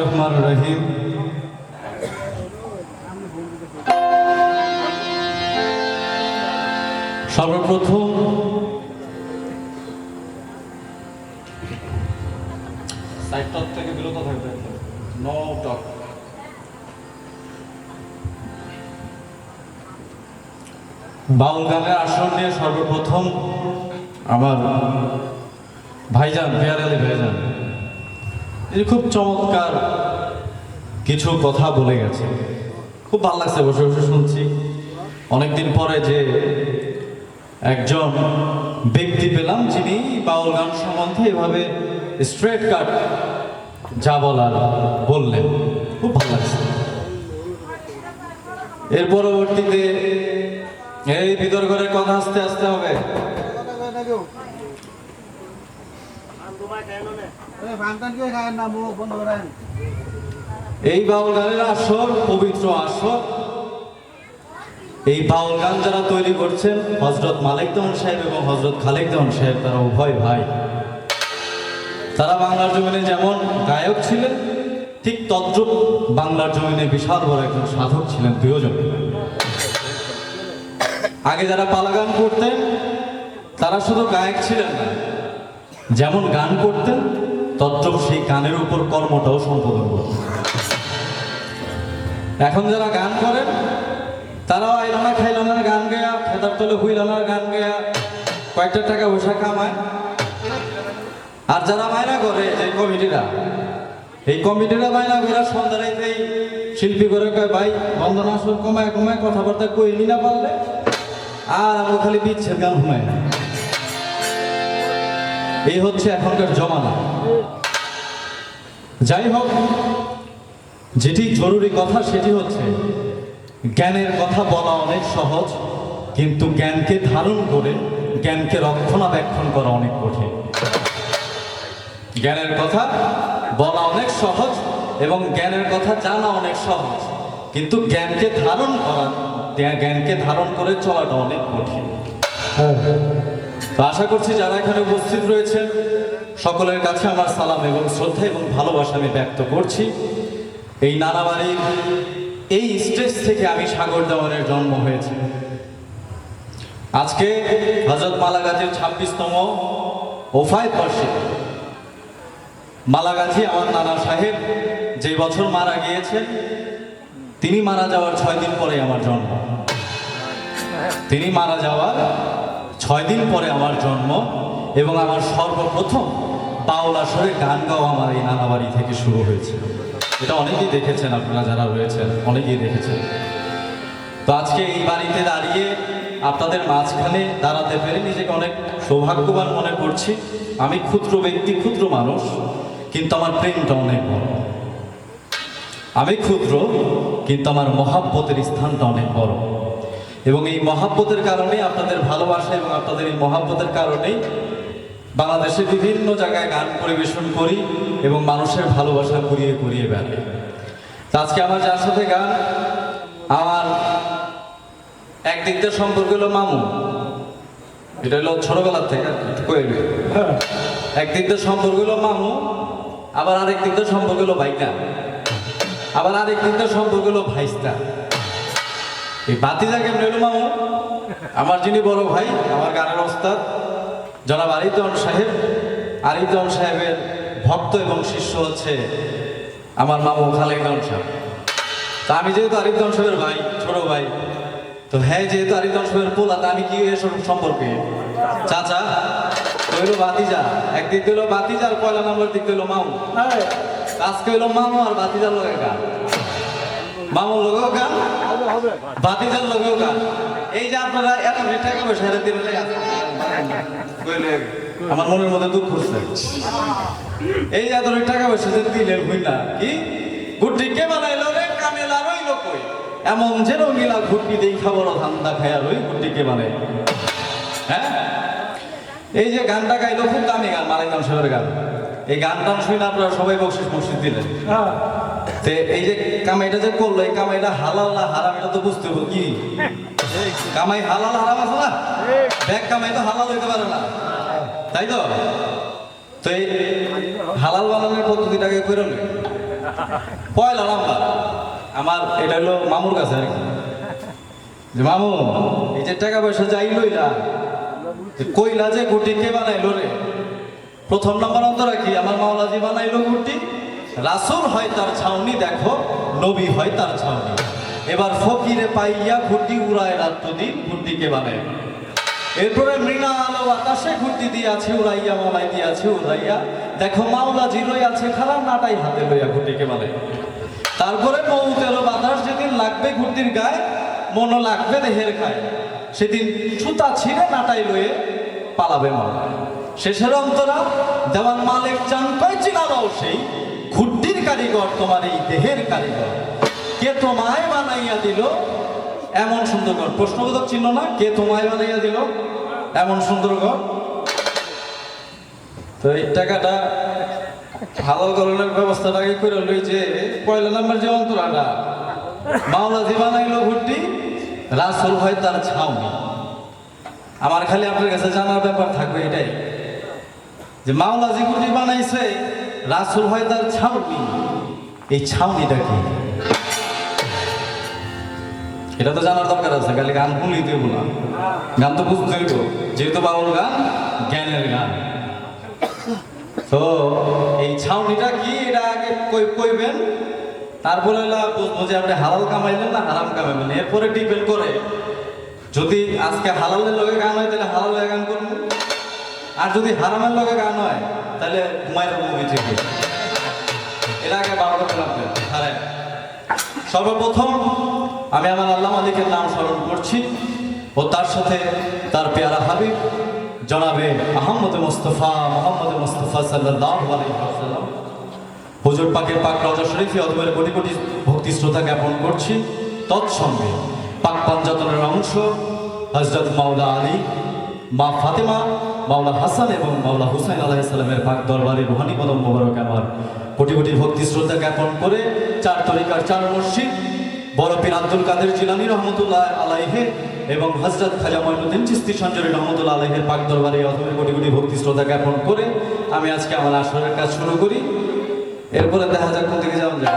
রহমান রহিম সর্বপ্রথম থেকে বিরত থাকবে। নো টক বাউল গানের আসর নিয়ে সর্বপ্রথম আমার ভাইজান পেয়ার আলী ভাইজান। তিনি খুব চমৎকার কিছু কথা বলে গেছে। খুব ভালো লাগছে, বসে বসে শুনছি। অনেকদিন পরে যে একজন ব্যক্তি পেলাম, যিনি বাউল গান সম্বন্ধে এভাবে স্ট্রেট কাট যা বলার বললেন। খুব ভালো লাগছে। এর পরবর্তীতে এই ভিতর ঘরের কথা আস্তে আস্তে হবে ফান্তানকে খায় না মুখ বন্ধ করেন এই বাউল গানের আসর, পবিত্র আসর। এই বাউল গান যারা তৈরি করছেন, হজরত মালিক দেওয়ান সাহেব এবং হজরত খালেক দেওয়ান সাহেব, তারা উভয় ভাই। তারা বাংলার জমিনে যেমন গায়ক ছিলেন, ঠিক তদ্রুপ বাংলার জমিনে বিশাল বড় একজন সাধক ছিলেন দুজন আগে যারা পালা গান করতেন, তারা শুধু গায়ক ছিলেন না যেমন গান করতেন, তদ্রুপ সেই গানের উপর কর্মটাও সম্পাদন করতেন। এখন যারা গান করেন, তারাও আইলানা খাইলানার গান গেয়া খেতার তলে হুইলানার গান গেয়া, কয়েকটা টাকা পয়সা কামায়। আর যারা মায়না করে যে কমিটিরা, এই কমিটিরা মায়না করে সন্ধ্যারাইতেই শিল্পী করে কয়, ভাই, বন্দনা সুর কমায় কমায়, কথাবার্তা কইলি না পারলে, আর আমরা খালি বিচ্ছেদ গান শুনাই এই হচ্ছে এখনকার জমানা। যাই হোক, যেটি জরুরি কথা সেটি হচ্ছে, জ্ঞানের কথা বলা অনেক সহজ, কিন্তু জ্ঞানকে ধারণ করে জ্ঞানকে রক্ষণাবেক্ষণ করা অনেক কঠিন। জ্ঞানের কথা বলা অনেক সহজ এবং জ্ঞানের কথা জানা অনেক সহজ, কিন্তু জ্ঞানকে ধারণ করা জ্ঞানকে ধারণ করে চলাটা অনেক কঠিন। তো আশা করছি যারা এখানে উপস্থিত রয়েছেন, সকলের কাছে আমার সালাম এবং শ্রদ্ধা এবং ভালোবাসা আমি ব্যক্ত করছি। এই নানাবাড়ির এই স্টেজ থেকে আমি সাগর দেওয়ানের জন্ম হয়েছে। আজকে হজরত মালাগাজীর ছাব্বিশতম ওফায়ত বার্ষিক মালাগাজী আমার নানা সাহেব যে বছর মারা গিয়েছেন, তিনি মারা যাওয়ার ছয় দিন পরে আমার জন্ম। তিনি মারা যাওয়ার ছয় দিন পরে আমার জন্ম এবং আমার সর্বপ্রথম বাউল আসরে গান গাওয়া আমার এই নানাবাড়ি থেকে শুরু হয়েছে এটা অনেকেই দেখেছেন, আপনারা যারা রয়েছেন, অনেকেই দেখেছেন। তো আজকে এই বাড়িতে দাঁড়িয়ে আপনাদের মাঝখানে দাঁড়াতে পেরে নিজেকে অনেক সৌভাগ্যবান মনে করছি। আমি ক্ষুদ্র ব্যক্তি, ক্ষুদ্র মানুষ, কিন্তু আমার প্রেমটা অনেক বড়। আমি ক্ষুদ্র, কিন্তু আমার মহাব্বতের স্থানটা অনেক বড়। এবং এই মহাব্বতের কারণে আপনাদের ভালোবাসা এবং আপনাদের এই মহাব্বতের কারণেই বাংলাদেশে বিভিন্ন জায়গায় গান পরিবেশন করি এবং মানুষের ভালোবাসা কুড়িয়ে কুড়িয়ে বেড়াই। তো আজকে আমার যার সাথে গান, আমার একদিক দিয়ে সম্পর্ক হলো মামু। এটা হলো ছোটবেলার থেকে দিই। একদিক দিয়ে সম্পর্ক হলো মামু, আবার আরেক দিক সম্পর্ক হলো ভাইটা। আবার আরেক দিক দিয়ে সম্পর্ক হলো ভাইস্তা। এই বাতিজা কেমন হলো মামু? আমার যিনি বড় ভাই আমার গানের ওস্তাদ জনাব আরিদন সাহেব। আরিদন সাহেবের ভক্ত এবং শিষ্য হচ্ছে আমার মামু খালেকদন সাহেব। তা আমি যেহেতু আরিদন সাহেবের ভাই ছোট ভাই তো হ্যাঁ যেহেতু আরিদন সাহেবের পোলা তা আমি কি এসব সম্পর্কে? চাচা তো হইল বাতিজা। একদিক হলো বাতিজা আর পয়লা নম্বর দিক হলো মামু। আজকে হলো মামু আর বাতিজার লোকের গান। মামুর লোকেও গান বাতিজার লোকেও গান। এই যে আপনারা এত টাকা পয়সা হেরে দিলে আমার মনের মধ্যে দুঃখ হচ্ছে। এই যে এত টাকা পয়সা যে দিলে হই না কি? গুটি কে বানাইলো রে? কামেলা রইল কই? এমন যে রঙিলা ঘুটি দেই খাবার ধান্দা খায়া রই গুটি কে বানাই হ্যাঁ? এই যে গানটা গাইলো খুব দামি গান মালিক সাহেবের গান। এই গান টান শুনে আপনারা সবাই বকশিস মসজিদ দিলেন। হ্যাঁ। তে এই যে কামাইটা যে করল, এই কামাইটা হালাল না হারাম, এটা তো বুঝতে হবে কি? কামাই হালাল হারাম আছে না? ব্যাগ কামাই তো হালাল হইতে পারে না। তাই তো? তো এই হালাল বানানোর পদ্ধতিটাকে করে নেই পয়লা নাম্বার, আমার এটা হলো মামুর কাছে আর যে মামু, এই যে টাকা পয়সা যাই লইলা কইলা যে গুটি কে বানাইলো রে? প্রথম নাম্বার অন্তর কি? আমার মাওলাজি বানাইলো গুটি। রাসুল হয় তার ছাউনি, দেখো, নবী হয় তার ছাউনি। এবার ফকিরে পাইয়া ঘুটি উড়ায় রাত্রদিন ঘুটিকে বানায় এরপরে মৃণা আলো আকাশে ঘুরতি দিয়াছে, উড়াইয়া মালাই দিয়াছে, উড়াইয়া। দেখো, মাওলা জিরোই আছে খারাপ নাটাই হাতে লইয়া ঘুরতিকে মানে? তারপরে মৌতের বাতাস, যেদিন লাগবে ঘুরতির গায়ে মনো লাগবে দেহের গায়ে সেদিন ছুতা ছিঁড়ে নাটাই লয়ে পালাবে মাওলা। শেষের অন্তরা দেওয়ান মালিক চান কয় চিনাবাও সেই? কারিগর, তোমার এই দেহের কারিগর। কে তোমায় বানাইয়া দিল? এমন সুন্দর ঘর। প্রশ্নবোধক চিহ্ন না? কে তোমায় বানাইয়া দিল? এমন সুন্দর ঘর। তো এই টাকাটা হালাল করণের ব্যবস্থাটা আগে করে লই যে, পয়লা নাম্বার যে অন্তরাটা, মাওলাজি বানাইলো ঘুরটি রাসুল হয় তার ছাউনি আমার খালি আপনার কাছে জানার ব্যাপার থাকবে এটাই। যে মাওলাজি ঘুরটি বানাইছে রাসুল হয় তার ছাউনি। এই ছাউনিটা কি এটা তো জানার দরকার আছে, খালি গান ভুলি দেবো না। গান তো বুঝতে হইব, যেহেতু বাউল গান, জ্ঞানের গান। তো, এই ছাউনিটা কি? এটা আগে কই কইবেন? তারপরে বুঝব যে আপনি হালাল কামাইলেন না হারাম কামাইবেন এরপরে ডিপেন্ড করে, যদি আজকে হালালের লগে গান হয়, তাহলে হালালের গান করব। আর যদি হারামের লগে গান হয়, তাহলে ঘুমাই মুভি থেকে। এর আগে বারোটা পেলাম হারায়। সর্বপ্রথম আমি আমার আল্লাহ মালিকের নাম স্মরণ করছি ও তার সাথে তার পেয়ারা হাবিব, জনাবে আহমদ মুস্তফা, মোহাম্মদ মুস্তফা সাল্লাহ হুজুর পাকের পাক রজা শরীফে অদমের কোটি কোটি ভক্তি শ্রদ্ধা জ্ঞাপন করছি। তৎসঙ্গে পাক পাঞ্জাতনের অংশ হজরত মাওলা আলী মা ফাতেমা মাওলা হাসান এবং মাওলা হুসাইন আলাইসাল্লামের পাক দরবারে রুহানি কদম মোবারক আমার কোটি কোটি ভক্তি শ্রদ্ধা জ্ঞাপন করে চার তরিকার চার মসজিদ বড় পীর আব্দুল কাদের জিলানি রহমতুল্লাহ আলাইহে এবং হজরত খাজা মঈনুদ্দিন চিস্তি সঞ্জরি রহমতুল্লাহ আলাইহের পাক দরবারে অথবা কোটি কোটি ভক্তি শ্রদ্ধা জ্ঞাপন করে আমি আজকে আমার আসরের কাজ শুরু করি। এরপরে দেখা যাক কোন দিকে যাওয়া যায়।